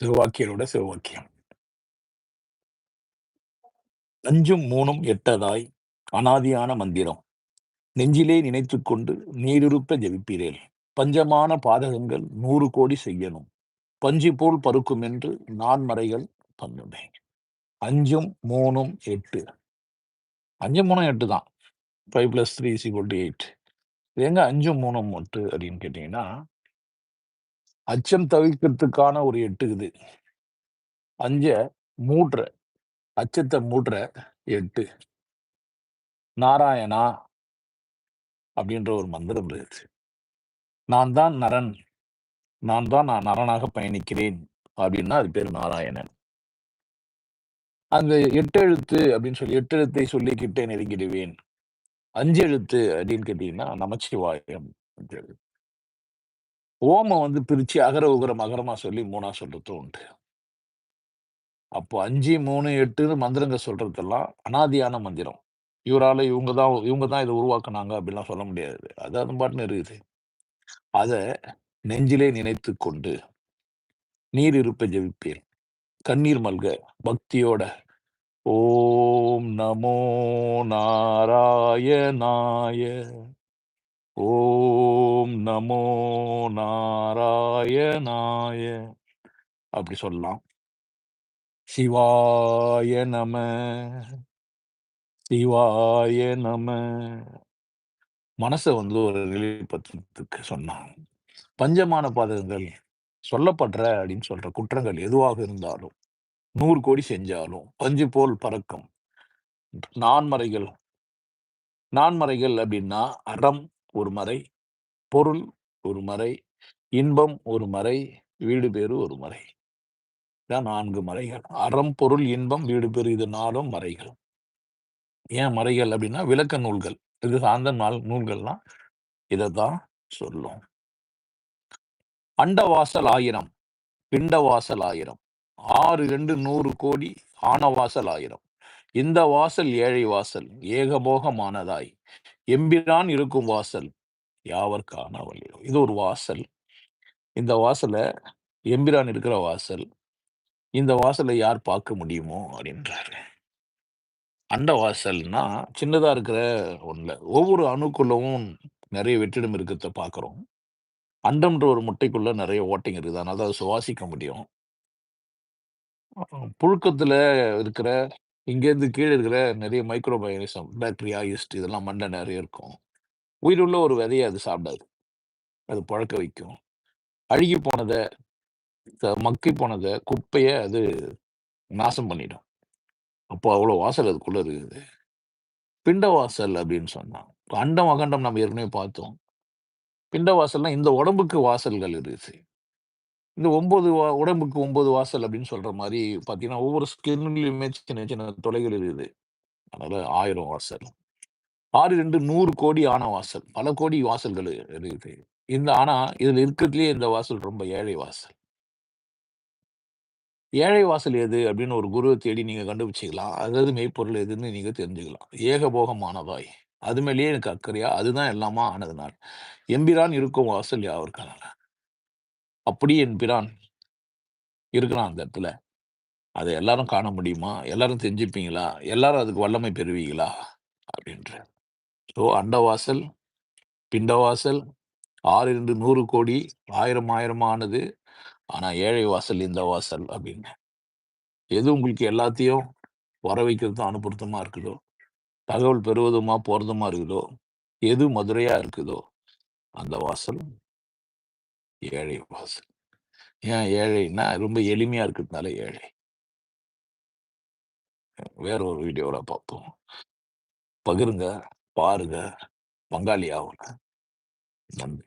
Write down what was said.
சிவவாக்கியரோட சிவவாக்கியம். அஞ்சும் மூணும் எட்டதாய் அனாதியான மந்திரம். நெஞ்சிலே நினைத்துக் கொண்டு நீரிருப்ப ஜெபிப்பீரேல். பஞ்சமான பாதகங்கள் நூறு கோடி செய்யணும். பஞ்சு போல் பருக்கும் என்று நான் மறைகள் பண்ணுமே அஞ்சும் மூணும் எட்டு. அஞ்சு மூணும் எட்டு தான். Five plus three is to eight எங்க அஞ்சும் மூணும் எட்டு அப்படின்னு கேட்டீங்கன்னா அச்சம் தவிர்க்கிறதுக்கான ஒரு எட்டு இது. அஞ்ச மூட்ற அச்சத்தை மூட்ற எட்டு. நாராயணா அப்படின்ற ஒரு மந்திரம் இருக்குது நான் தான் நரன் நான் தான் நான் நரனாக பயணிக்கிறேன் அப்படின்னா அது பேர் நாராயணன். அந்த எட்டு எழுத்து அப்படின்னு சொல்லி எட்டு எழுத்தை சொல்லிக்கிட்டே நெருங்கிடுவேன். அஞ்சு எழுத்து அப்படின்னு கேட்டீங்கன்னா நமச்சிவாயம் அஞ்சு எழுத்து. ஓமம் வந்து பிரிச்சு அகர உகரம் அகரமா சொல்லி மூணா சொல்றதும் உண்டு. அப்போ அஞ்சு மூணு எட்டுன்னு மந்திரங்க சொல்றதெல்லாம் அனாதியான மந்திரம். இவரால இவங்க தான் இவங்க தான் இதை உருவாக்குனாங்க அப்படிலாம் சொல்ல முடியாது. அது அது பாட்டுன்னு இருக்குது. அதை நெஞ்சிலே நினைத்து கொண்டு நீர் இருப்ப ஜெபிப்பேன். கண்ணீர் மல்க பக்தியோட ஓம் நமோ நாராயணாய ஓம் நமோ நாராயணாய. அப்படி சொல்லலாம். சிவாய நம சிவாய நம. மனசை வந்து ஒரு நிலைப்படுத்துறதுக்கு சொன்னான் பஞ்சமான பாதகங்கள் சொல்லப்படுற அப்படின்னு சொல்ற குற்றங்கள் எதுவாக இருந்தாலும் நூறு கோடி செஞ்சாலும் பஞ்சு போல் பறக்கும். நான்மறைகள் நான்மறைகள் அப்படின்னா அறம் ஒரு மறை பொருள் ஒரு மறை இன்பம் ஒரு மறை வீடு பேரு ஒரு மறை. இதான் நான்கு மறைகள். அறம் பொருள் இன்பம் வீடு பேரு இது நாளும் மறைகள். ஏன் மறைகள் அப்படின்னா விளக்க நூல்கள். இது சார்ந்த நாள் நூல்கள்லாம் தான் சொல்லும். அண்டவாசல் ஆயிரம் பிண்டவாசல் ஆயிரம் ஆறு ரெண்டு நூறு கோடி ஆனவாசல் ஆயிரம். இந்த வாசல் ஏழை வாசல் ஏகபோகமானதாய். எம்பிரான் இருக்கும் வாசல். யாவர் வழி இது ஒரு வாசல். இந்த வாசலை எம்பிரான் இருக்கிற வாசல். இந்த வாசலை யார் பார்க்க முடியுமோ அப்படின்றாரு. அண்ட வாசல்னா சின்னதா இருக்கிற ஒண்ணுல. ஒவ்வொரு அணுக்குள்ளவும் நிறைய வெற்றிடம் இருக்கிறத பார்க்குறோம். அண்டம்ன்ற ஒரு முட்டைக்குள்ள நிறைய ஓட்டைங்க இருக்குது. அதனால அதை சுவாசிக்க முடியும். புழுக்கத்தில் புழுக்கத்துல இருக்கிற இங்கேருந்து கீழே இருக்கிற நிறைய மைக்ரோபயோனிசம் பாக்டீரியா ஈஸ்ட் இதெல்லாம் மண்டை நிறைய இருக்கும். உயிருள்ள ஒரு விதையை அது சாப்பிடாது. அது பழக்க வைக்கும். அழுகி போனதை த- மக்கி போனதை குப்பையை அது நாசம் பண்ணிடும். அப்போ அவ்வளோ வாசல் அதுக்குள்ள இருக்குது. பிண்ட வாசல் அப்படின்னு சொன்னான் அண்டம் அகண்டம் நம்ம ஏற்கனவே பார்த்தோம். பிண்ட வாசல்னா இந்த உடம்புக்கு வாசல்கள் இருக்குது. இந்த ஒன்பது வா உடம்புக்கு ஒன்பது வாசல் அப்படின்னு சொல்ற மாதிரி பார்த்தீங்கன்னா ஒவ்வொரு ஸ்கின்லையுமே சின்ன சின்ன தொலைகள் இருக்குது. அதனால ஆயிரம் வாசல். ஆறு ரெண்டு நூறு கோடி ஆன வாசல். பல கோடி வாசல்கள் இருக்குது. இந்த ஆனா இதுல இருக்கிறதுலயே இந்த வாசல் ரொம்ப ஏழை வாசல். ஏழை வாசல் எது அப்படின்னு ஒரு குருவை தேடி நீங்க கண்டுபிடிச்சிக்கலாம். அதாவது மெய்ப்பொருள் எதுன்னு நீங்க தெரிஞ்சுக்கலாம். ஏகபோகமானதாய். அது மேலேயே எனக்கு அக்கறையா அதுதான் எல்லாமா ஆனதுனால். எம்பிரான் இருக்கும் வாசல் யாவருக்கான அப்படி என் பிரான் இருக்கிறான் அந்த இடத்துல. அதை எல்லாரும் காண முடியுமா? எல்லாரும் தெரிஞ்சுப்பீங்களா? எல்லாரும் அதுக்கு வல்லமை பெறுவீங்களா? அப்படின்ற ஸோ அண்டவாசல் பிண்டவாசல் ஆறு நூறு கோடி ஆயிரம் ஆயிரமானது ஆனால் ஏழை வாசல் இந்த வாசல் அப்படின்னு. எது உங்களுக்கு எல்லாத்தையும் வர வைக்கிறதும் அனுப்புறதுமா இருக்குதோ? தகவல் பெறுவதுமா போகிறதுமா இருக்குதோ? எது மதுரையாக இருக்குதோ? அந்த வாசல். ஏழை வாசல். ஏன் ஏழைன்னா ரொம்ப எளிமையா இருக்கிறதுனால ஏழை. வேற ஒரு வீடியோவில் பார்ப்போம் பகிருங்க பாருங்க பங்காளி ஆகுங்க நன்றி.